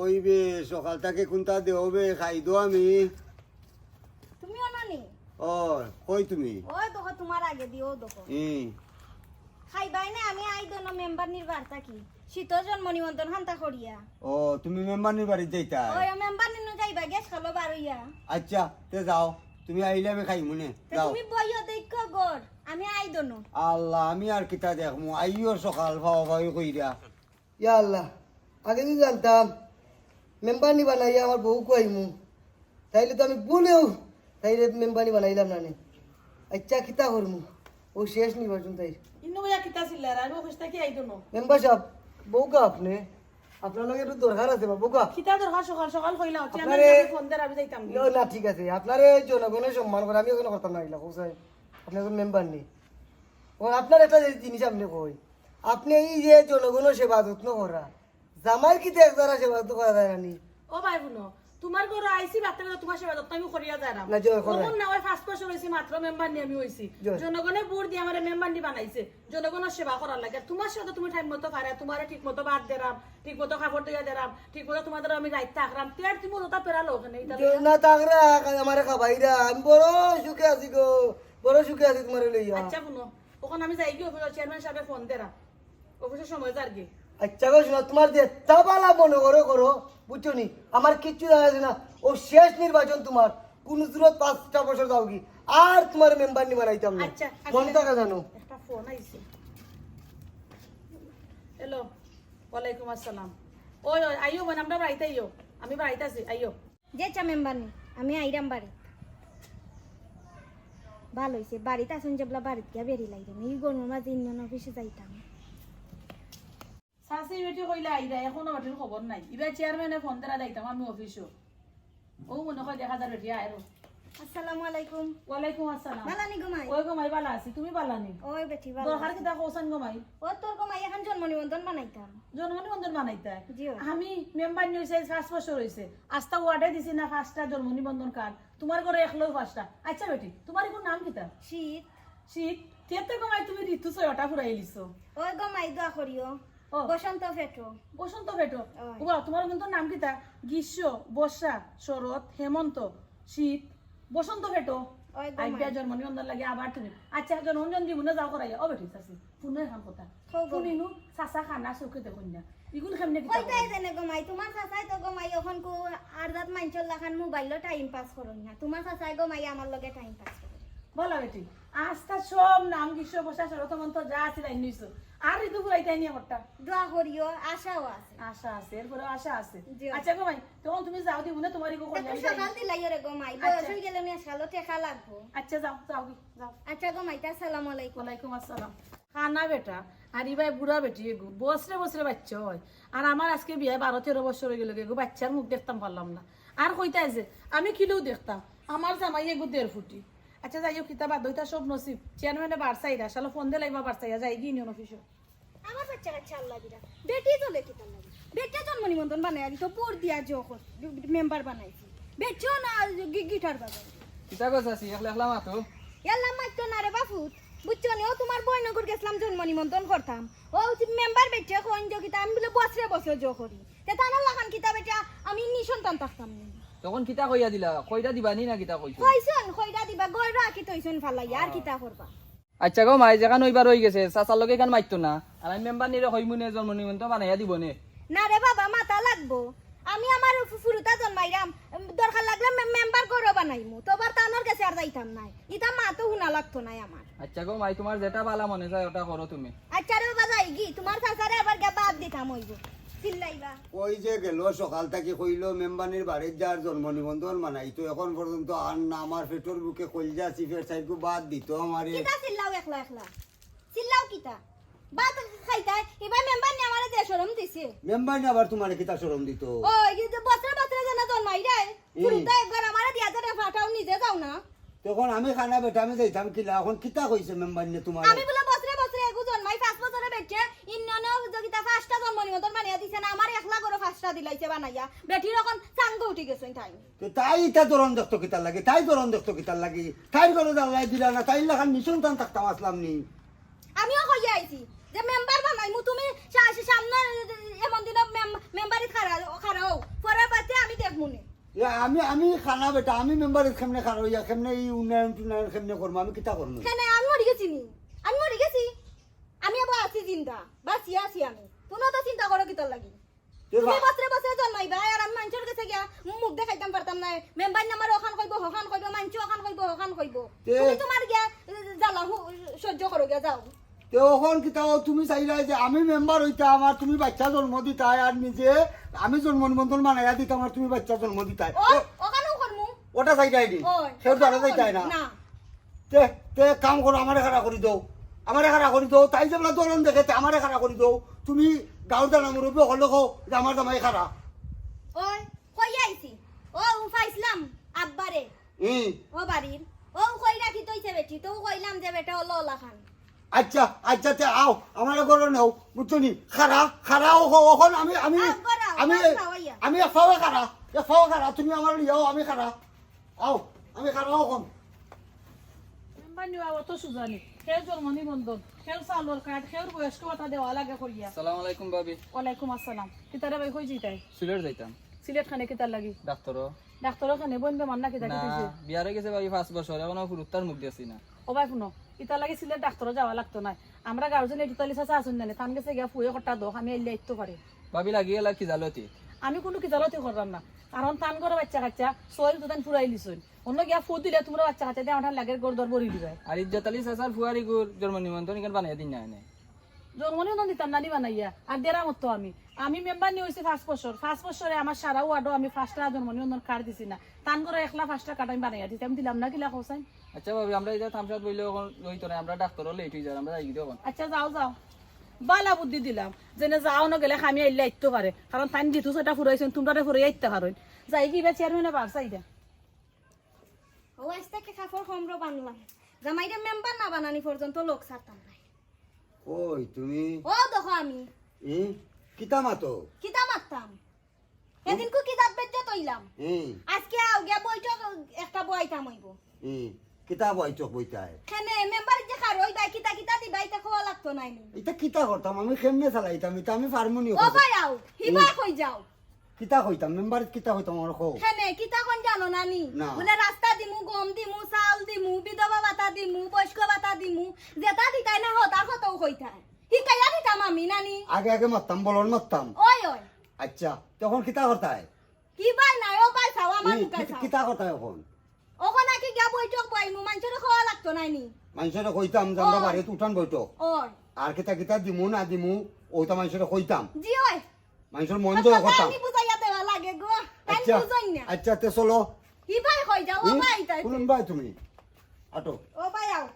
ওই বে সকাল থেকে কোনটা দেও বে খাই দো আমি। তুমিও নানি? ও কই তুমি? ওই দেখো তোমার আগে দিও দেখো। ই। খাইবাই না আমি আই দোনো মেম্বার নির্বার থাকি। শীতর জন্ম নিমন্ত্রণ হান্তা করিয়া। ও তুমি মেম্বানির বাড়ি যাইতা? ওই মেম্বার নিনু যাইবা গ্যাস খালো বারইয়া। আচ্ছা তে যাও। তুমি আইলে আমি খাই মনে যাও। তুমি বইও দেখো গর আমি আই দোনো। আল্লাহ আমি আর কিতা দেখমু? আইও সকাল ভাও ভাই কইরা। ইয়া আল্লাহ আগে জানতাম। মেম্বার নি বানাইয়া আমার বউ কইমু তাইলে তো আমি বলেও তাইলে মেম্বার নি বানাইলাম না নে। আচ্ছা কিতা করমু। ও শেষ নির্বাচন তাই। ইন্নু ভাইয়া কিতা ছিলার আমি অফিস থেকে আইতো ন। মেম্বার সাহেব বউকা আপনি? আপনার লগে একটু দরকার আছে বা বউকা কিতা দরকার সকাল সকাল কইলা হচ্ছে আমি ফোন আমি যাইতাম। না ঠিক আছে। আপনার এই জনগণের সম্মান করে আমি ওখানে করতাম না এগুলা কোথায় আপনি এখন মেম্বার নেই ও আপনার একটা জিনিস আপনি কই? আপনি এই যে জনগণের সেবা যত্ন করা জামাই কি দেখ দ্বারা সেবা যত্ন করা যায় না? ও ভাই বোনো তোমার ঘরে আইছি বাচ্চা তোমার সেবা যত্ন আমি করিয়া যারাম না, জয় করে। না ওই ফার্স্ট বছর হইছি মাত্র মেম্বার নিয়ে আমি হইছি জয়। জনগণের ভোট দিয়ে আমার মেম্বার নি বানাইছে। জনগণের সেবা করার লাগে। তোমার সাথে তুমি টাইম মতো পারে তোমার ঠিক মতো ভাত দেরাম ঠিক মতো খাবার দিয়ে দেরাম ঠিক মতো তোমাদের আমি রাইত থাকরাম তেয়ার তুমি ওটা পেরালো ওখানে না তাকরা আমার খাবাইরা আমি বড় সুখে আছি গো বড় সুখে আছি তোমার লইয়া। আচ্ছা শুনো ওখানে আমি যাই গিয়ে চেয়ারম্যান সাহেবের ফোন দেরাম অফিসের সময় যার গিয়ে। আচ্ছা গো শোনো তোমার যে তাবালা মনে করো করো বুঝছ নি? আমার কিচ্ছু জানা না। ও শেষ নির্বাচন তোমার। কোন দূরত পাঁচটা বছর দাও কি? আর তোমার মেম্বার নি বানাইতাম না। আচ্ছা, কোন আচ্ছা। টাকা জানো? একটা ফোন আইছে। হ্যালো ওয়ালাইকুম আসসালাম। ওই ওই আইও মানে আমরা বাড়িতে আইও। আমি বাড়িতে আছি আইও। যে চা মেম্বার নি আমি আইরাম বাড়ি ভালো হয়েছে বাড়িতে আসুন যেবলা বাড়িতে গিয়া বেরি লাইলাম এই গরমের মাঝে ইউনিয়ন অফিসে যাইতাম। শাসি বেটি কইলে আইরা এখনও বেটির খবর নাই। ইবা চেয়ারম্যানে ফোন দেরা যাইতাম আমি অফিসও ও মনে হয় দেখা যার বেটি আয়রো আসসালামু আলাইকুম। ওয়ালাইকুম আসসালাম। মালানি গোমাই ওই গমাই বালা আছি। তুমি বালা নি? ওই বেটি ভালো দরকার কিতা কৌসান গমাই ও তোর গোমাই এখন জন্ম নিমন্ত্রণ বানাইতাম। জন্মনি বন্ধন বানাইতা জিও। আমি মেম্বার নিয়েছে পাঁচ বছর হয়েছে আস্তা ওয়ার্ডে দিছি না পাঁচটা জন্ম নিবন্ধন কার্ড তোমার ঘরে একলো পাঁচটা। আচ্ছা বেটি তোমার এখন নাম কিতা শীত। শীত। তেতে কমাই তুমি ঋতু ছয়টা ফুরাই লিছো। ওই গোমাই দোয়া করিও বসন্ত ফেটো বসন্ত ওই। ওবা তোমার কিন্তু নাম কিতা গ্রীষ্ম বর্ষা শরৎ হেমন্ত শীত। বসন্ত ওই আইডিয়া জন্ম নিবন্ধন লাগে আবার তুমি। আচ্ছা জন্মদিন জীবনে যাও করাই ও বেটি চাষি পুনঃ এখন কথা। শুনিনু চাচা খানা চৌকে দেখুন না। ইগুন কেমনে কিতা কইতাই জানে গোমাই তোমার চাচাই তো গোমাই এখন কো আর্দাত মাইনচল লাখান মোবাইল টাইম পাস করুন না। তোমার চাচাই গোমাই আমার লগে টাইম পাস করে বলা বেটি আস্তা সব নাম গ্রীষ্ম বর্ষা শরৎ যা আছে তাই নিছো আর ঋতু ফুরাইতে নিয়ে করতা দোয়া করিও আশাও আছে। আশা আছে এরপরে আশা আছে। আচ্ছা গো ভাই তখন তুমি যাও দিব না তোমার ইগো একটু কল্যাণ সকাল দিলাই রে গোমাই বয়স হয়ে গেলে নিয়ে সালো টেকা লাগবো। আচ্ছা যাও যাও যাও। আচ্ছা গোমাই আসসালামু আলাইকুম। ওয়ালাইকুম আসসালাম। খানা বেটা আর ইবাই বুড়া বেটি এগু। বছরে বছরে বাচ্চা হয়। আর আমার আজকে বিয়ে বারো তেরো বছর হয়ে গেল এগু বাচ্চার মুখ দেখতাম পারলাম না। আর কইতা যে আমি কিলেও দেখতাম। আমার জামাই এগু দেড় ফুটি। আচ্ছা যাই হোক কিতা বাদ হইতা সব নসিব। চেয়ারম্যানে বারসাইরা শালো ফোন দিয়ে লাগবা বারসাইয়া যাই গিয়ে নিয়ন অফিসে আমার বাচ্চা কাচ্চা আল্লাহ দিরা। বেটি চলে কি তার লাগে? বেটা জন্ম নিমন্ত্রণ বানাই তো পোর দিয়া যখন মেম্বার বানাইছি। বেটিও না গিটার বাজাই কিতা কথা আছি একলা একলা মাতো? এল্লা মাইতো না রে বাপুত। বুঝছ নি ও তোমার বই নগর গেছিলাম জন্ম নিমন্ত্রণ করতাম। ও মেম্বার বেটে কোন কিতা আমি বলে বছরে বছরে জো করি। তে তানার লাগান কিতা বেটা আমি নিঃসন্তান থাকতাম নি। তখন কিতা কইয়া দিলা? কইটা দিবানি না কিতা কইছো? কইছন কইরা দিবা। গয় রাখি তইছন ফালাই আর কিতা করবা আচ্ছা গো মাই যেখান ওইবার হয়ে গেছে চাচার লগে এখান মাইতো না। আর আমি মেম্বার নিরে হইমুনে জন্ম নিমন্ত্রণ বানাইয়া দিব নে? না রে বাবা মাথা লাগবো। আমি আমার ফুরুতা জন্মাইরাম দরকার লাগলে মেম্বার করো বানাইমু। তোবার তানোর কাছে আর যাইতাম নাই। ইতা মা তো হুনা লাগতো নাই আমার আচ্ছা গো মাই তোমার যেটা বালা মনে চায় ওটা করো তুমি। আচ্ছা রে বাবা যাই গি। তোমার চাচারে আবার গে বাদ দিতাম হইব ওই যে গেল সকাল থেকে কইল মেম্বানির বাড়ির যার জন্ম নিবন্ধন মানাই তো এখন পর্যন্ত আর না আমার পেটর বুকে কলজা চিফের সাইডকে বাদ দিত আমারে। কিতা চিল্লাও একলা একলা? চিল্লাও কিতা? বাদ খাইতাই এবার মেম্বার নি আমারে দে শরম দিছে। মেম্বানি আবার তোমার কিতা সরম দিত? ও এই যে বছরে বছরে জানা জন্মাই রে একবার আমারে দিয়া দে ফাটাও নিজে যাও না। তখন আমি খানা বেটা আমি যাইতাম কিলা এখন কিতা কইছে মেম্বানি তোমার আমি বলে বছরে বছরে এগু জন্মাই পাঁচ বছরে বেটে ইন্নন যোগিতা পাঁচটা জন্ম নিমন্ত্রণ বানাইয়া দিছে না আমার একলা করে পাঁচটা দিলাইছে বানাইয়া। বেটির এখন চাঙ্গ উঠি গেছে তাই তাই ইটা দরন দেখতো কিতার লাগে তাই দরন দেখতো কিতার লাগে। তাই করে দাল্লাই দিলা না তাই লাখান নিসন্তান থাকতাম আসলাম নি। আমিও আইছি যে মেম্বার বানাই মু তুমি সা- সামনে এমন দিন মেম্বারি খারা খারাও। এ আমি আমি খানা বেটা আমি মেম্বারের কেমনে খানা ইয়া কেমনে এই উন্নয়ন টুন্নয়ন কেমনে করব আমি কিতা করব আমি মরি গেছি নি। আমি মরি গেছি। আমি আবার আছি চিন্তা বাঁচি আছি আমি। তুমিও তো চিন্তা করো কিতর লাগি? এ তুমি বা- বছরে বছরে জন্মাইবা আর আমি মানুষের কাছে গিয়া মুখ দেখাইতাম পারতাম না। মেম্বার নাম্বার ওখান কইব হখান কইব মানুষ ওখান কইব হখান কইব। তুমি তোমার গিয়া জ্বালা সহ্য করো গিয়া যাও। তো ওখন কিতা ও তুমি চাইলা যে আমি মেম্বার হইতাম আর তুমি বাচ্চা জন্ম দিতাই আর নিজে আমি জন্ম নিবন্ধন মানাইয়া দিতাম আর তুমি বাচ্চা জন্ম দিতাই। ওখানেও করমু? ওটা চাইটাই দি সেও দ্বারা চাইতাই না। না। তে তে কাম করো আমারে খাড়া করে দাও। আমারে খাড়া করে দাও তাই যে বলা দরন দেখে তে আমারে খাড়া করে দাও। তুমি গাঁও দানা মুরব্বী হলে কো যে আমার জামাই খাড়া। ওই কই আইছি ও উফাইছিলাম আব্বারে হুম ও বাড়ির ও কই রাখি তৈছে বেটি তো কইলাম যে বেটা হলো ওলা খান আচ্ছা আচ্ছা তে আও আমার ঘরে নেও বুঝছ নি খাড়া খাড়া ও ওখন আমি আমি আমি। আমি ফাওয়া খাড়া এ ফাওয়া খাড়া তুমি আমার লিয়াও আমি খাড়া। আও আমি খাড়া ওখন নিবা অত সুজানি সেওর বয়স্ক ভাতা দেওয়া লাগে করিয়া আসসালামু আলাইকুম ভাবি। ওয়ালাইকুম আসসালাম। কিতারে বাই কই জিতাই? সিলেট যাইতাম। সিলেট খানে কিতার লাগি ডাক্তারও ডাক্তাৰৰ খানে বন বেমার না কিতা কিতাইছে বিয়ারে গেছে ভাবি পাঁচ বছর এখনও ফুরুত্তার মুখ দিয়েছি না। ও ভাই শুনো ইতার লাগি সিলেট ডাক্তারও যাওয়া লাগতো না আমরা গার্জেন এটু তালি চাচা আসুন না তান গেছে গিয়া ফুয়ে কটা দোক আমি এলে আইতো পারে ভাবি লাগি গেলা কি জালতি আমি কোনো কিতালতে করলাম না। কারণ তান করে বাচ্চা কাচ্চা সোয়ারি তো তান ফুরাই লিছুন অন্য গিয়া ফু দিলে? তোমরা বাচ্চা কাচ্চা দিয়ে আমার লাগে গোর দর বরি দিবে আর ইজ্জতালি সাসার ফুয়ারি গুর জন্ম নিমন্ত্রণ এখানে বানিয়ে দিন না এনে। জন্মনিও নদী দিতাম নানি বানাইয়া। আর দেরা মতো আমি। আমি মেম্বার নিয়ে হয়েছি পাঁচ বছর। পাঁচ বছরে আমার সারা ওয়ার্ডও আমি ফার্স্টটা কার্ড দিছি না। তান করে একলা ফার্স্টটা কার্ড আমি বানাইয়া দিলাম না কিলা আচ্ছা ভাবি আমরা এটা থামসাত বইলে এখন লইতো না আমরা ডাক্তারও লেট হয়ে যায় আমরা যাই দিও আচ্ছা যাও যাও। বালা বুদ্ধি দিলাম। যেনে যাও না গেলে আইলে আইতে পারে। কারণ তাই দিতু সেটা ফুরাইছেন তোমরা ফুরাই আইতে পারেন যাই কি বা চেয়ারম্যানে বার চাইদা। ও আজ থেকে কাপড় কমরো বানলাম জামাইরে মেম্বার না বানানি পর্যন্ত লোক ছাড়তাম না। ওই তুমি? ও দেখো আমি। ই কিতা মাতো? কিতা মারতাম? সেদিন কু কিতাব বেচে তৈলাম। আজকে আও গিয়া বইটক একটা বইতাম হইব। হুম কিতা বইচক বইতাই? খানে মেম্বার যে খার ওই বাই কিতা কিতা খাওয়া লাগতো নাই নি এটা কিতা করতাম? আমি কেমনে চালাইতাম? এটা আমি পারমুনি ও ভাই আও কই যাও। কিতা হইতাম মেম্বার কিতা হইতাম আমার কো খানে কিতা কোন জানো না নি। বলে রাস্তা দিমু গম দিমু চাউল দিমু বিধবা ভাতা দিমু বয়স্ক ভাতা দিমু যেটা দিতাই না হতার কতও কইতাই। হিকাইয়া দিতাম আমি নানি। আগে আগে মারতাম বলন মারতাম ওই ওই আচ্ছা তখন কিতা করতাই কি বাই নাই ও বাই চাও আমার চাও। কিতা করতাই এখন ওখানে কি গিয়া বইটক বইমু মানুষের খাওয়া লাগতো নাই নি মানুষের কইতাম ওই। বাড়িতে উঠান বইতো ওই আর কিতা কিতা দিমু না দিমু ওইটা মানুষের কইতাম। জি ওই মানুষের মন লাগে গো। তাই আচ্ছা আচ্ছা তে চলো। কি ভাই কই যাও ভাই তাই কোন ভাই তুমি। আটো। ও ভাই আও।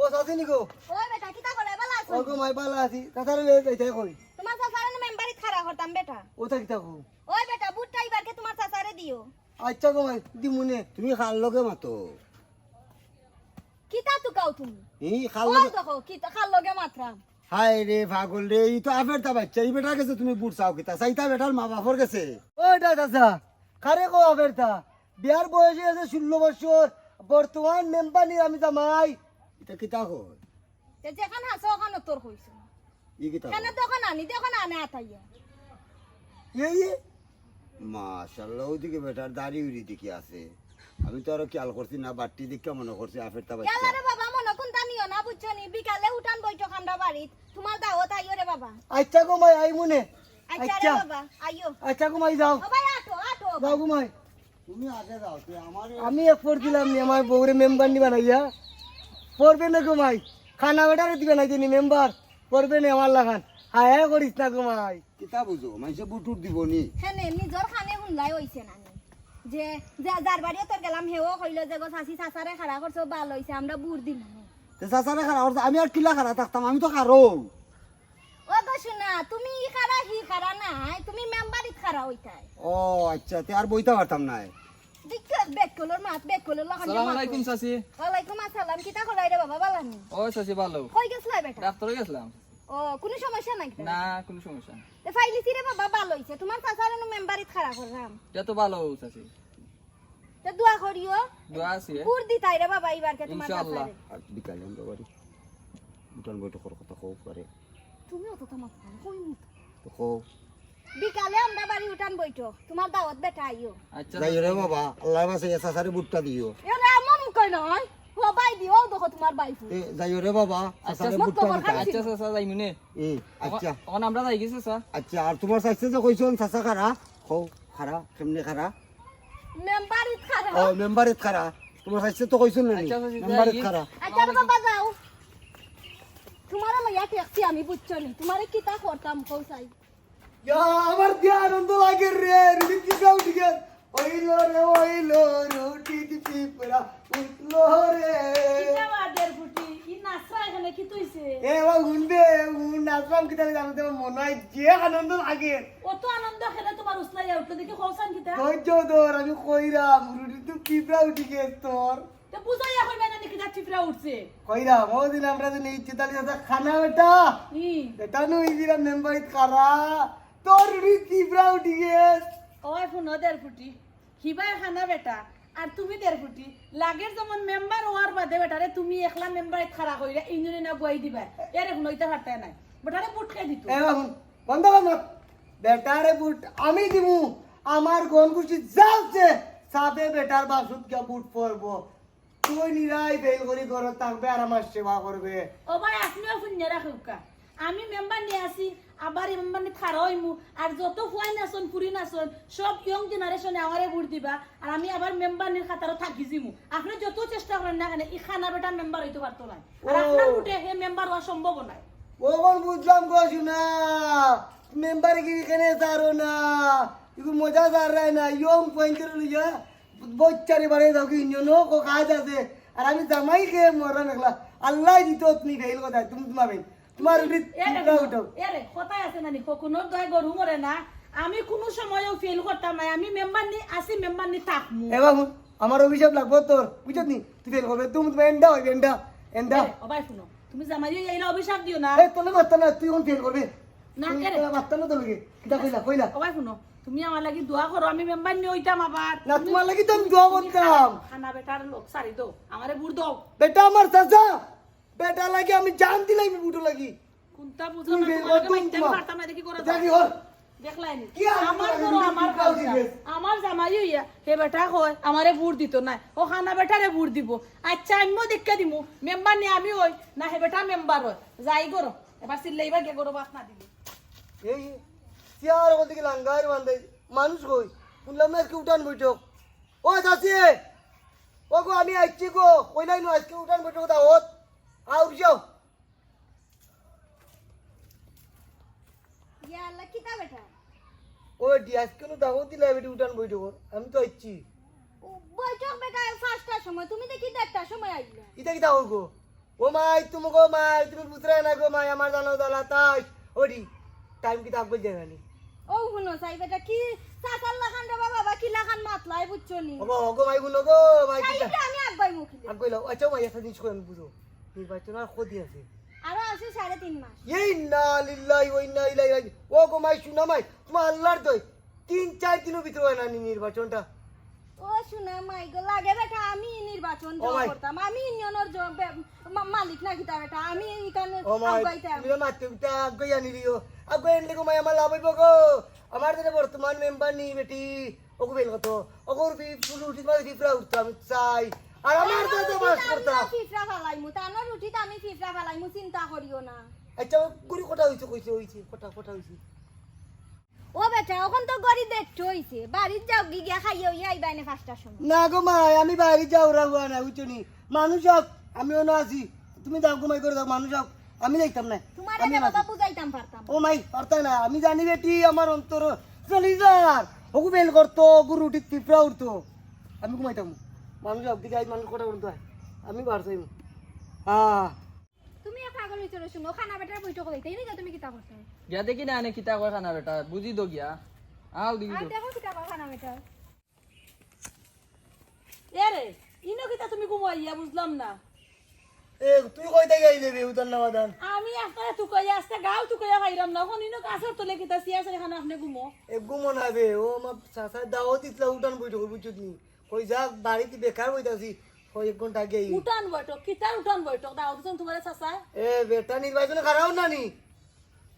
ও সাথে নিকো। ও বেটা কিতা করে বালা আছো? ও গো মাই বালা আছি। তাতারে লে যাইতে কই তোমার চাচারে মেম্বারি খাড়া করতাম বেটা। ও তা কিতা কো ওই বেটা বুটটা এবারকে তোমার চাচারে দিও। আচ্ছা গো মাই দিমুনে তুমি খাল লগে মাতো। কিতা তুকাও তুমি? ই খাল লগে দেখো কিতা খাল লগে মাত্রাম হাই রে পাগল রে ই তো আফের তা বাচ্চা এই বেটা গেছে তুমি বুট চাও কিতা সাইতা বেটার মা বাপর গেছে কারে কো বিয়ার বয়স আছে ষোলো বছর বর্তমান মেম্বার নি আমি জামাই এটা কিতা তে যেখান হাসো ওখানে তোর ই কিতা কেন আনি তখন আনে আতাইয়া। এই মাশাআল্লাহ ওদিকে বেটার দাড়ি উড়ি দিকে আছে। আমি তো আরও খেয়াল করছি না বাট্টি দিকে মনে করছি আফের তা বাচ্চা। বাবা কোন তানিও না বুঝছ নি? বিকালে উঠান খান্ডা বাড়িত তোমার আইও রে বাবা। আচ্ছা গো মাই আই মুনে। আচ্ছা রে আচ্ছা। বাবা আইও। আচ্ছা গো মাই যাও। ও ভাই আটো আটো। যাও গো মাই। তুমি আগে যাও তুই আমার আমি দিলাম নি আমার বউরে মেম্বার নি বানাইয়া। পড়বে না গো মাই। খানা বেটারে দিবে না তিনি মেম্বার পড়বে না আমার লাগান। হায় করিস না গো মাই। কিতা বুঝো? মানুষে বুটুর দিব নি। হ্যাঁ নিজর খানে হুনলাই হইছে না যে যা- যার বাড়িও তোর গেলাম হেও কইল যে গো চাচি চাচারে খাড়া করছ ভালো হইছে আমরা বুড় দিম। তে চাচারে খারা আমি আর কিলা খারা থাকতাম আমি তো খারো ও গো শোনা তুমি ই খাড়া হি খাড়া নাই তুমি মেম্বারিত খাড়া হইতাই ও আচ্ছা তে আর বইতে পারতাম না দিকে বেক কলর মাত বেক কলর লাগান সালাম আলাইকুম চাচি। ওয়ালাইকুম আসসালাম কিতা কলাই রে বাবা বালানি? ও চাচি ভালো গেছলা বেটা? ডাক্তারে গেছিলাম। ও কোনো সমস্যা নাই না কোনো সমস্যা ফাইলিছি রে বাবা ভালো হইছে তোমার চাচারে নো মেম্বারিত খাড়া করলাম এটা তো ভালো চাচি। তে দোয়া করিও। দোয়া আছে। বুড় দিতাই রে বাবা এইবারকে তোমার ইনশাআল্লাহ। আর বিকালে আমরা বাড়ি। উঠান বইটা কর কথা কও পারে। তুমিও তো তোমার কই মুত তো। কও। বিকালে আমরা বাড়ি উঠান বইটো তোমার দাওয়াত বেটা আইও। আচ্ছা। যাই রে বাবা। আল্লাহ বাসে চাচারে বুটটা দিও। এরা এমন কই নয়। ও বাই দিও দেখো তোমার বাইফু এ, যাই রে বাবা। আচ্ছা, বুটটা আচ্ছা যাই মুনে। এ আচ্ছা। এখন আমরা যাই গেছি চাচা আচ্ছা আর তোমার চাইছে যে কইছন চাচা খারা? হও খারা কেমনে খারা? মেম্বারিত খারা। ও মেম্বারিত খারা। তোমার চাইছে তো কইছন না আচ্ছা, আচ্ছা, মেম্বারিত যাই। খারা। আচ্ছা বাবা যাও। তোমার লইয়া টেক্সি আমি বুঝছ নি? তোমারে কিতা করতাম কৌসাই ইয়া, আমার দিয়া আনন্দ লাগে রে? রুটি পিপড়া উঠি গে ওইলো রে ওইলো রুটি পিপড়া উঠল রে। দেড় ফুটি এ বাবা হুন্ডে হুন নাচলাম কি তাহলে জানো তোমার মনে হয় যে আনন্দ লাগে। অত আনন্দ খেলে তোমার উসলাই উঠল দেখি খোসান কিতা? ধৈর্য ধর আমি কইরাম রুটি তো পিপড়া উঠি গে তোর। তো বুঝাইয়া কইবে না নাকি চিপরা উঠছে? কইরাম ও দিন আমরা চিতালি দাদা খানা বেটা। ই বেটা নই দিলাম মেম্বারিত খারা তোর রুটি পিপড়া উঠি গে। ওই ফোন ফুটি? হিবাই খানা বেটা। আর তুমি দেড় ফুটি লাগের যেমন মেম্বার হওয়ার বাদে বেটারে তুমি একলা মেম্বারে খাড়া কইরা ইঞ্জনে না বই দিবা। এর এখন হইতে পারতে নাই। বেটারে বুট খাই দিত। বন্ধ বন্ধ বেটারে বুট আমি দিমু। আমার গন খুশি যাচ্ছে সাপে বেটার বাসুত কে বুট পরবো তুই নিরাই বেল করি ঘর থাকবে আর আমার সেবা করবে ও ভাই আপনিও শূন্য রাখুকা আমি মেম্বার নিয়ে আসি আবার নিয়ে খাড়া হইমু। আর যত ফুয়াই নাচন পুরি নাচন সব ইয়ং জেনারেশনে আমারে ভোট দিবা আর আমি আবার মেম্বার নিয়ে খাতারও থাকি জিমু। আপনি যত চেষ্টা করেন না কেন এই খানা বেটা মেম্বার হইতে পারতো না আর আপনার ভোটে হে মেম্বার হওয়া সম্ভব নাই। ও কোন বুঝলাম গো শুনা। মেম্বার কি এখানে তারো না। ইগু মজা তার রে না ইয়ং পয়েন্টের লিয়া বচ্চারি বাড়ি দাও কি ইঞ্জনও কো কাজ আছে। আর আমি জামাই খেয়ে মরা মেঘলা আল্লাহ দিত তুমি ফেল কথা তুমি তোমার তোমার আছে নানি দয় গরু মরে না। আমি কোনো সময়ও ফেল করতাম না আমি মেম্বার নি আসি মেম্বার নি থাকমু। এ বাবু আমার অভিশাপ লাগবো তোর বুঝত নি? তুই ফেল করবে তুমি তুমি এন্ডা হইবে এন্ডা এন্ডা। শুনো তুমি জামাই এইলা অভিশাপ দিও না। এ তোলে না তুই কোন ফেল করবে। না, কেরে? তোলে মারতা না তোলে কিটা কইলা কইলা। শুনো তুমি আমার লাগি দোয়া করো আমি মেম্বার নিয়ে হইতাম আবার। না তোমার লাগি তো আমি দোয়া করতাম। খানা বেটার লোক সারি দো আমারে বুড় দাও। বেটা আমার চাচা। বেটা লাগি আমি জান দিলাই আমি বুটো লাগি। কোনটা বুঝো না তোমার। পারতাম না দেখি করে দেখি হল। আমার জামাই হইয়া হে বেটা কয় আমারে বুড় দিত না। ও খানা বেটারে বুড় দিব। আচ্ছা আমিও দেখে দিমু। মেম্বার নিয়ে আমি হই। না হে বেটা মেম্বার হয় যাই করো। এবার সিল্লাইবা গে করো বাস না দিবি। এই চেয়ার ওখান থেকে লাঙ্গার বান্ধে। মানুষ কই? শুনলাম না আজকে উঠান বৈঠক? ও চাচি ও গো আমি আসছি গো। কইলাই নো আজকে উঠান বৈঠক দা যাও ইয়া আল্লাহ কিতা বেটা ও ডি আজকে নো দাও দিলাই বেটি উঠান বৈঠক আমি তো আসছি ও, বৈঠক বেটা পাঁচটার সময় তুমি দেখি দেড়টার সময় আইলে ইটা কিটা হল গো ও মাই তুমি গো মাই তুমি বুঝরে না গো মাই আমার জানো দলা তাই ওডি টাইম কিটা আগে জানি ও শুনো চাই বেটা কি চাচার লাখান রে বাবা কি লাখান মাতলাই বুঝছ নি ওগো ওগো মাই গুলো গো মাই আমি আগবাই মুখিলে আগে কইলাও আচ্ছা মাই একটা জিনিস কই আমি বুঝো নির্বাচন আর ক্ষতি আছে। আরও আছে সাড়ে তিন মাস। এই না লিল্লাহি ওয়া ইন্না ইলাইহি ও গো মাই শুনা মাই তোমার আল্লাহর দই তিন চার দিনের ভিতরে হয় না নির্বাচনটা? ও শুনে মাই গো লাগে বেটা আমি নির্বাচন ও করতাম। আমি ইউনিয়নের জ- মালিক না বেটা? আমি এখানে আগাইতাম। তুমি মাই আমার লাভ হইব গো। আমার দিনে বর্তমান মেম্বার নি বেটি ওগো বেল কত? ওগো রুপি ফুল উঠি মাই চাই। আর আমার তো তো বাস করতাম ফিফরা ফালাইমু আমি ফিফরা ফালাইমু চিন্তা করিও না। আচ্ছা গুড়ি কটা হইছে কইছে হইছে কটা কটা হইছে। ও বেটা এখন তো গড়ি দেখতে হইছে। বাড়ির যাও গিয়া খাইয়ে হইয়া আইবাই না পাঁচটার সময়। না গো মাই আমি বাইরে যাও রাগুয়া না বুঝছ নি? মানুষ হোক আমিও না আছি তুমি যাও গো মাই করে দাও মানুষ হোক আমি যাইতাম না। তোমার আমি বাবা বুঝাইতাম পারতাম। ও মাই পারতাই না। আমি জানি বেটি আমার অন্তর চলি যার। ওগু বেল করতো ওগু রুটি পিঁপড়া উঠতো আমি ঘুমাইতাম। মানুষ হোক দিকে মানুষ কটা উঠতো আমি বার চাইম হ্যাঁ। তুমি এক আগর হইছো শুনো খানা বেটার বইটো কইতে নি তুমি কিতা করতে গিয়া দেখি না এনে কিতা কয় খানা বেটা বুঝি দো গিয়া। আও দেখি আর তো দেখো কিতা কর খানা বেটার। এরে ইনো কিতা তুমি ঘুমাইয়া বুঝলাম না। এ তুই কই থেকে আইলে বে উতার নামাদান? আমি একটা তুকাইয়া আসতে গাও তুকাইয়া খাইরাম না এখন ইনো কাছের তোলে কিতা সিয়াছে এখানে আপনি ঘুমো। এ গুমো না বে ও আমার চাচা দাও দিতলা উঠান বইটো বুঝছ নি যা বাড়িতে বেকার বইতাছি এক ঘণ্টা আগে উঠান বৈঠক কিতার উঠান বৈঠক? দাও দিছেন তোমার চাচা। এ বেটা নির্বাচনে খারাপ না নি?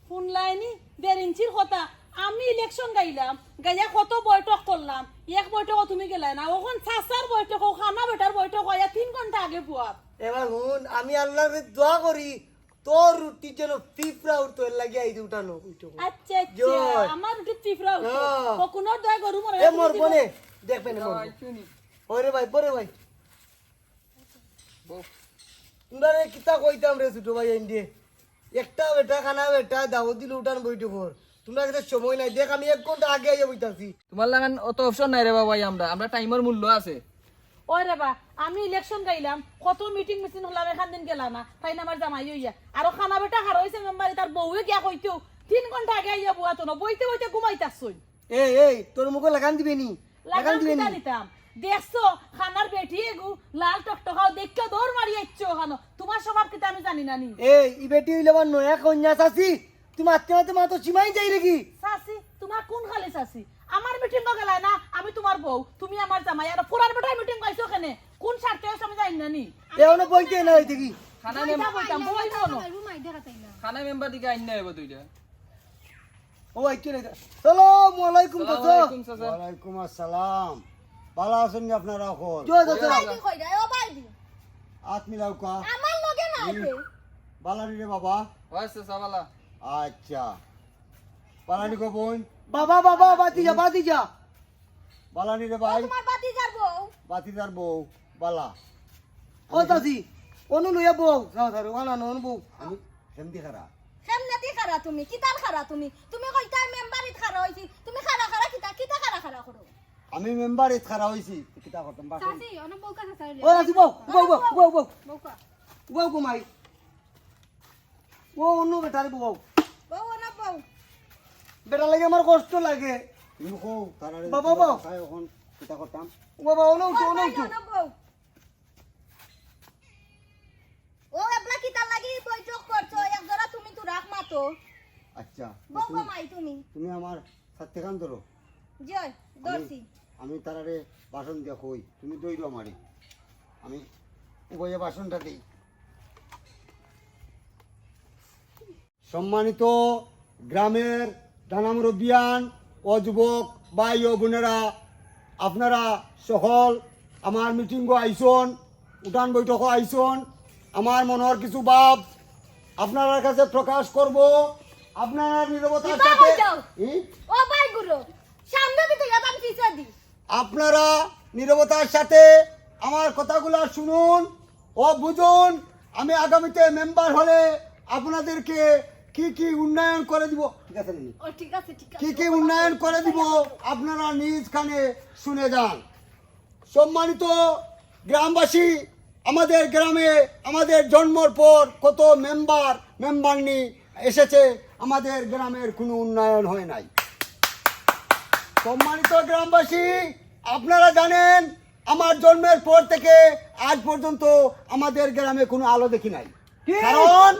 ফোন লাইনি দেড় ইঞ্চির কথা। আমি ইলেকশন গাইলাম গাইয়া কত বৈঠক করলাম? এক বৈঠক তুমি গেলাই না। ওখান চাচার বৈঠক খানা বেটার বৈঠক হয় তিন ঘণ্টা আগে পুয়াত এবার শুন আমি আল্লাহরে দোয়া করি তোর রুটি যেন পিঁপড়া উঠতো এর লাগে আইতে উঠানো। উঠো আচ্ছা আচ্ছা। আমার রুটি চিফরা হ্যাঁ। কখনোর দয়া গরু মরে এ মোর বনে দেখবেন ওরে ভাই পরে ভাই। তোমরা কিতা কইতাম রে ছোট ভাই এন্ডে একটা বেটা খানা বেটা দাওয়াত দিল উঠান বইটু কর তোমরা একটা সময় নাই দেখ আমি এক ঘণ্টা আগে আইয়া বইতাছি। তোমার লাগান অত অপশন নাই রে বাবা আমরা। আমরা টাইমের মূল্য আছে। ওই রে বা আমি ইলেকশন গাইলাম কত মিটিং মিটিং হলাম এখান দিন গেলাম না তাই আমার জামাই হইয়া। আর খানা বেটা হার হয়েছে মেম্বারে তার বউয়ে গিয়া কইতেও তিন ঘণ্টা আগে আইয়া বুয়া তো না বইতে বইতে ঘুমাইতাছই এই এই তোর মুখে লাগান দিবে নি নিতাম দেখছ খানার বেটি লাল টকটকাও দেখছ দৌড় মারি আইছো ওখানো তোমার স্বভাব কিতা আমি জানি না নি এই ই বেটি হইলে আমার নয়া কন্যা চাচি তুমি আত্মে মাতে মা তো সীমাই যাই নাকি সাসি তোমার কোন খালি সাসি আমার মিটিং গেলাই না আমি তোমার বউ তুমি আমার জামাই আর পুরার বেটাই মিটিং গাইছো কেনে কোন স্বার্থে হইছে আমি জানি না নি এখনও বইতে না হইতে কি খানা মনো না খানা মেম্বার দিকে আইন না হইব দুইটা ও আইতে না সালাম আলাইকুম চাচা। ওয়ালাইকুম আসসালাম। ভালো আছেন আপনারা এখন? জয় চাচা। রে ও বাইদি হাত মিলাও কা আমার লগে না আছে বালানি রে বাবা। চাচা বালা আচ্ছা। বালানি কো বোন। বাবা বাবা বাতি যা বাতি যা বালানি রে ভাই। তোমার বাতি যাব বাতিদার বউ বালা। ও চাচি অনু লইয়া বউ। যাও ধরো নন বউ। আমি খারা কেমনে দি খারা তুমি কিতার খারা তুমি। তুমি কইতা মেম্বারিত খারা হইছি তুমি খারা খারা কিতা কিতা খারা খারা করো আমি মেম্বারে খারা হইছি কিতা করতাম বাসন সাসি অনেক বউকা সাসা ও চাচি বউ বউ বউ বউ বউ বউকা বউ ঘুমাই ও অন্য বেটারে বউ বউ না বউ বেটা লাগে আমার কষ্ট লাগে। তুমি কো তারা বাবা, বাবা। এখন কিতা করতাম ও বাবা অন্য উঠো অন্য উঠো তুমি তো। আচ্ছা বউ তুমি- তুমি? তুমি আমার সাথে কান ধরো। জয় দর্শি। আমি তারারে বাসন দিয়া কই তুমি আমারে। আমি উভয়ে বাসনটা দিই। সম্মানিত গ্রামের দানাম রবিয়ান ও যুবক ভাই ও বোনেরা আপনারা সকল আমার মিটিংও আইসন উঠান বৈঠক আইসন আমার মনের কিছু ভাব আপনার কাছে প্রকাশ করব আপনারা নিরবতার সাথে? ও ভাই গুলো সামনে দিতে যাবাম পিছে দি আপনারা নিরবতার সাথে আমার কথাগুলো শুনুন ও বুঝুন আমি আগামীতে মেম্বার হলে আপনাদেরকে কি কি উন্নয়ন করে দিব ঠিক আছে নি? ও ঠিক আছে ঠিক কি আছে কি উন্নয়ন করে দিব আপনারা নিজ খানে শুনে যান সম্মানিত গ্রামবাসী আমাদের গ্রামে আমাদের জন্মর পর কত মেম্বার মেম্বার মেম্বারনি এসেছে আমাদের গ্রামের কোনো উন্নয়ন হয় নাই। সম্মানিত গ্রামবাসী আপনারা জানেন আমার জন্মের পর থেকে আজ পর্যন্ত আমাদের গ্রামে কোনো আলো দেখি নাই। কারণ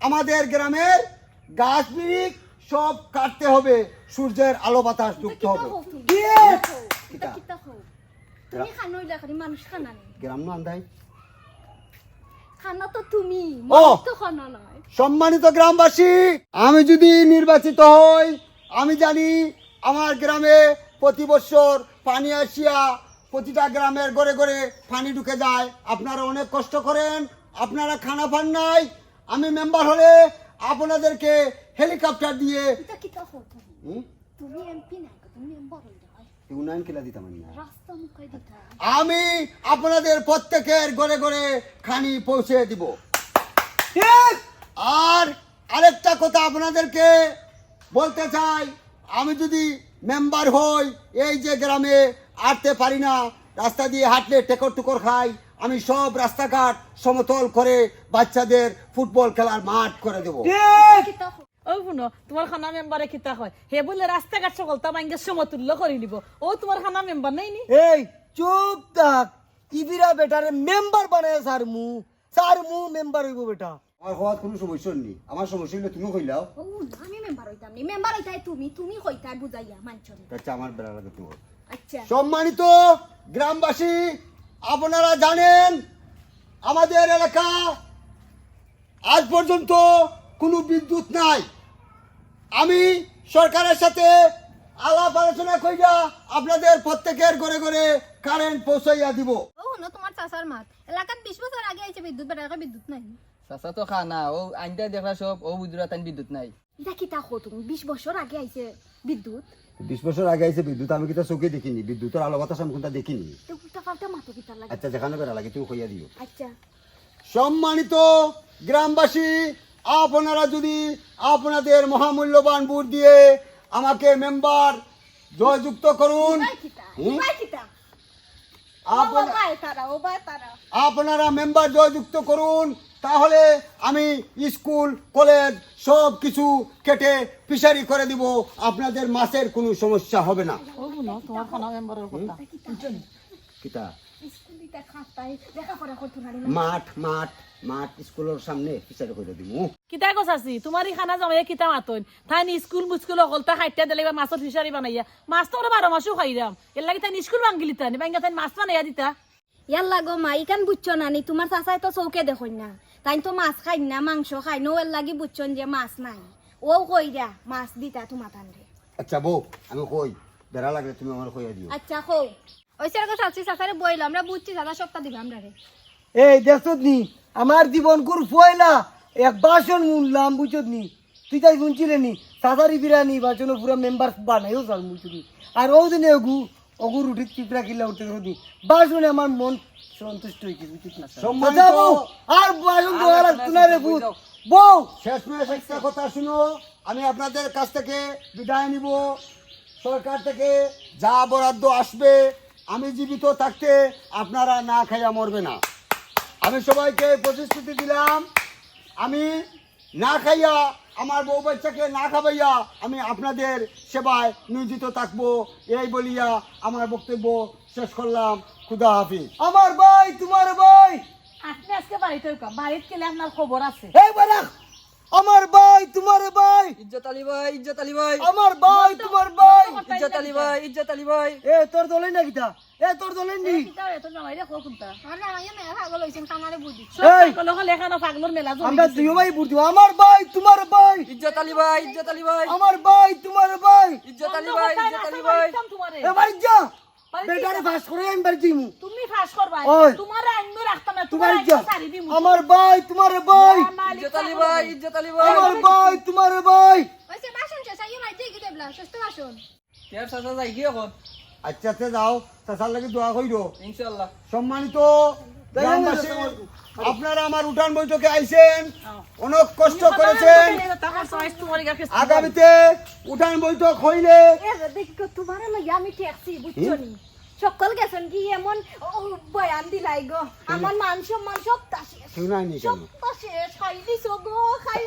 আমাদের গ্রামের গাছ বিরিক সব কাটতে হবে সূর্যের আলো বাতাস ঢুকতে হবে। গ্রাম না আন্দাই? খানা তো তুমি তো খানা নয়। সম্মানিত গ্রামবাসী আমি যদি নির্বাচিত হই আমি জানি আমার গ্রামে প্রতি বছর পানি আসিয়া প্রতিটা গ্রামের ঘরে ঘরে পানি ঢুকে যায়। আপনারা অনেক কষ্ট করেন আপনারা খানা পান নাই। আমি মেম্বার হলে আপনাদেরকে হেলিকপ্টার দিয়ে তুমি এমপি না তুমি মেম্বার উন্নয়ন কিলা দিতাম আমি না। রাস্তা মুখাই দিতা। আমি আপনাদের প্রত্যেকের ঘরে ঘরে খানি পৌঁছে দিব। আর আরেকটা কথা আপনাদেরকে বলতে চাই আমি যদি মেম্বার হই এই যে গ্রামে আটতে পারি না রাস্তা দিয়ে হাঁটলে টেকর টুকর খাই আমি সব রাস্তাঘাট সমতল করে বাচ্চাদের ফুটবল খেলার মাঠ করে দেব। ও শুনো তোমার খানা মেম্বারে কিতা হয় হে বললে রাস্তাঘাট সকল তা মাইঙ্গে সমতুল্য করে নিব। ও তোমার খানা মেম্বার নাই নি? এই চুপ থাক। ইবিরা বেটারে মেম্বার বানায় স্যার মু। স্যার মু মেম্বার হইব বেটা। আমার হওয়ার কোনো সমস্যা নেই আমার সমস্যা হলে তুমি কইলাও ও না আমি মেম্বার হইতাম নি? মেম্বার হইতাই তুমি তুমি হইতাই বুঝাইয়া মানছনি আচ্ছা আমার বেড়া লাগে তোমার আচ্ছা। সম্মানিত গ্রামবাসী আপনারা জানেন আমাদের এলাকা আজ পর্যন্ত কোনো বিদ্যুৎ নাই। আমি সরকারের সাথে আলাপ আলোচনা কইরা আপনাদের প্রত্যেকের ঘরে ঘরে কারেন্ট পৌঁছাইয়া দিব। ও শুনো তোমার চাচার মাত। এলাকাত বিশ বছর আগে আইছে বিদ্যুৎ বেটার বিদ্যুৎ নাই। চাচা তো খানা ও আইনটা দেখলা সব ও বুঝরা তাই বিদ্যুৎ নাই। এটা কিতা হো তুমি? বিশ বছর আগে আইছে বিদ্যুৎ? বিশ বছর আগে আইছে বিদ্যুৎ আমি কিন্তু চোখে দেখিনি? বিদ্যুতের আলো বাতাস আমি কোনটা দেখিনি? তো উল্টা পাল্টা মাতো কিতা লাগে? আচ্ছা যেখানে বেড়া লাগে তুই কইয়া দিও। আচ্ছা। সম্মানিত গ্রামবাসী আপনারা যদি আপনাদের মহামূল্যবান বুট দিয়ে আমাকে মেম্বার জয়যুক্ত করুন আপনারা মেম্বার জয়যুক্ত করুন তাহলে আমি স্কুল কলেজ সব কিছু কেটে ফিশারি করে দিব। আপনাদের মাসের কোনো সমস্যা হবে কিতা? না। মাঠ মাঠ। মাঠ স্কুলের সামনে করে দিব কিতা গছ আছি? তোমার এই খানা জমাইয়া কিতা মাতন। তাই স্কুল মুস্কুল অকলতা খাইতে দিলে বা মাছৰ ফিচারি বানাইয়া মাছ তো বারো মাসও খাইরাম এর লাগে তাই স্কুল ভাঙ্গিলি তাই ভাঙ্গা তাই মাছ বানাইয়া দিতা। ইয়াল্লা গো মা ইকান বুঝছ নানি তোমার চাচাই তো চৌকে দেখুন না। তাই তো মাছ খাই না মাংস খাই নো এর লাগি বুঝছন যে মাছ নাই। ও কইরা মাছ দিতা তোমার তানরে আচ্ছা বউ আমি কই বেড়া লাগলে তুমি আমার কইয়া দিও। আচ্ছা কো। ওই চাচি চাচারে বইলাম আমরা বুঝছি চাচা সপ্তাহ দিবে আমরা রে এই দেখছত নি। আমার জীবন কুর ফুয়াইলা এক বাসন মুনলাম বুঝছত নি? তুই তাই শুনছিলে নি? সাদারি বিরানি বাসন পুরা মেম্বার বানাইও চাল মুচুনি আর ও দিনে অগু অগু রুটি চিপড়া কিলা উঠতে রুটি বাসনে আমার মন সন্তুষ্ট হয়েছে বুঝছিস না? আর বাসন ধোয়া লাগতো না রে ভূত। বউ। শেষমেশ একটা কথা শুনো আমি আপনাদের কাছ থেকে বিদায় নিব। সরকার থেকে যা বরাদ্দ আসবে আমি জীবিত থাকতে আপনারা না খাইয়া মরবে না। আমি সবাইকে প্রতিশ্রুতি দিলাম। আমি না খাইয়া আমার বউ বাচ্চাকে না খাবাইয়া আমি আপনাদের সেবায় নিয়োজিত থাকব। এই বলিয়া আমার বক্তব্য শেষ করলাম। খুদা হাফিজ। আমার ভাই তোমার ভাই। আপনি আজকে বাড়িতে বাড়িতে গেলে আপনার খবর আছে। এই বারাক! আমার ভাই তোমার ভাই। ইজ্জত আলী ভাই ইজ্জত আলী ভাই। আমার ভাই তোমার ভাই। ইজ্জত আলী ভাই ইজ্জত আলী ভাই। এ তোর দলে না কিতা? এ তোর দলে নি? কিতা এত জমাই রে কোনটা? আর জামাইয়া মেয়া ভাগল হইছেন কামারে বুঝি এই। সকল লেখানো পাগলর মেলা জমি আমরা দুই ভাই বুঝি আমার ভাই তোমার ভাই। ইজ্জত আলী ভাই ইজ্জত আলী ভাই। আমার ভাই তোমার ভাই। ইজ্জত আলী ভাই ইজ্জত আলী ভাই। তোমারে। এ বাড়ি যা। বেটারে ফাঁস করে আমি দিমু তুমি ফাঁস করবা ওই। তোমার আইন রাখতাম না তোমার তোমার যা আইন সারি দিমু। আমার ভাই তোমার ভাই। ইজ্জত আলী ভাই ইজ্জত আলী ভাই। আমার ভাই তোমার ভাই। ওইসে বাসন শেষ আইয়া মাইতে কি দেবলা সুস্থ বাসন কেয়ার চাচা যাই কি এখন? আচ্ছা আচ্ছা যাও। লাগে দোয়া কইরো ইনশাআল্লাহ। সম্মানিত আপনারা আমার উঠান বৈঠকে আইছেন অনেক কষ্ট করেছেন। আগামীতে উঠান বৈঠক হইলে তোমার আমি ঠেকছি বুঝছ সকল গেছেন কি এমন বয়ান দিলাই গো। আমার মান সম্মান সব তাসে সব তাসে খাই গো খাই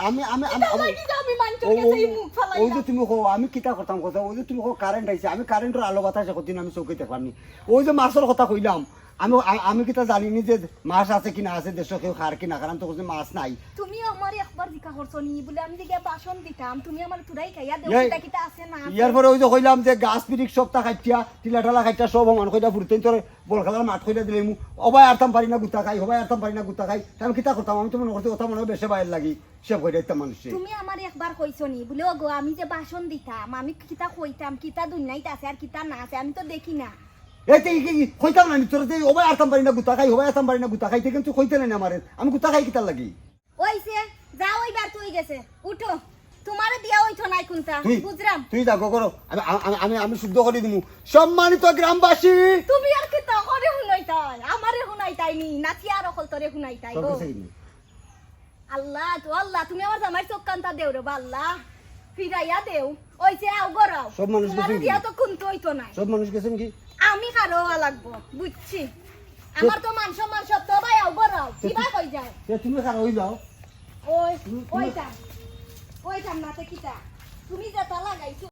আমি আমি আমি আমি- লাগি যে আমি মানছো গেছে এই ও- ওই যে তুমি কো আমি কিতা করতাম কথা ওই যে তুমি কো কারেন্ট আইছে। আমি কারেন্টের আলো বাতাস কতদিন আমি চৌকি দেখলাম ওই যে মাছের কথা কইলাম আমি আমি কিতা জানিনি যে মাছ আছে কিনা আছে দেশ কেউ খার কিনা কারণ তো কোনো মাছ নাই। তুমি আমার একবার জিকা করছ নি বলে আমি দিকে বাসন দিতাম তুমি আমার তুরাই খাইয়া দেও কিতা আছে না ইয়ার পরে ওই যে কইলাম যে গাছ পিরিক সপ্তাহ খাইটিয়া টিলা টালা খাইটা সব সমান কইটা ফুরতেন তোর বল খেলার মাঠ কইটা দিলে মু। অবাই আরতাম পারি না গুতা খাই হবাই আরতাম পারি না গুতা খাই। আমি কিতা করতাম? আমি তো মনে করতে কথা মনে বেশি বাইর লাগি সব কইটা ইত্যা মানুষে। তুমি আমার একবার কইছো নি বলে ওগো আমি যে বাসন দিতাম আমি কিতা কইতাম? কিতা দুনিয়াইতে আছে আর কিতা না আছে? আমি তো দেখি না। এই কি না তোর যে অবাই আরতাম পারি না গুতা খাই হবাই আরতাম পারি না গুতা খাই কিন্তু আমারে। আমি গুতা খাই লাগি? ওইছে যাও ওইবার তুই গেছে উঠো। তোমারে দিয়া নাই কোনটা বুঝরাম। তুই যাগো করো আমি আমি আমি আমি শুদ্ধ করে দিমু। সম্মানিত গ্রামবাসী! তুমি আর শুনাই তাই আমারে তাই নি নাতি আর অকল তোরে শুনাই তাই গো। কি আল্লাহ তো আল্লাহ তুমি আমার জামাই চোখ কান্তা দেও রে বা আল্লাহ ফিরাইয়া দেও। ওইছে আও গরাও সব মানুষ গেছে দিয়া কি? তো কোনটো হইতো নাই। সব মানুষ গেছেন কি? আমি খারোয়া লাগবো বুঝছি? আমার তো মান সম্মান সব তো ভাই আও গরাও কিবা কই যায়? তে তুমি খারাপ হই যাও। ওই ওইটা ওইটা নাতে কিটা তুমি যেটা লাগাইছো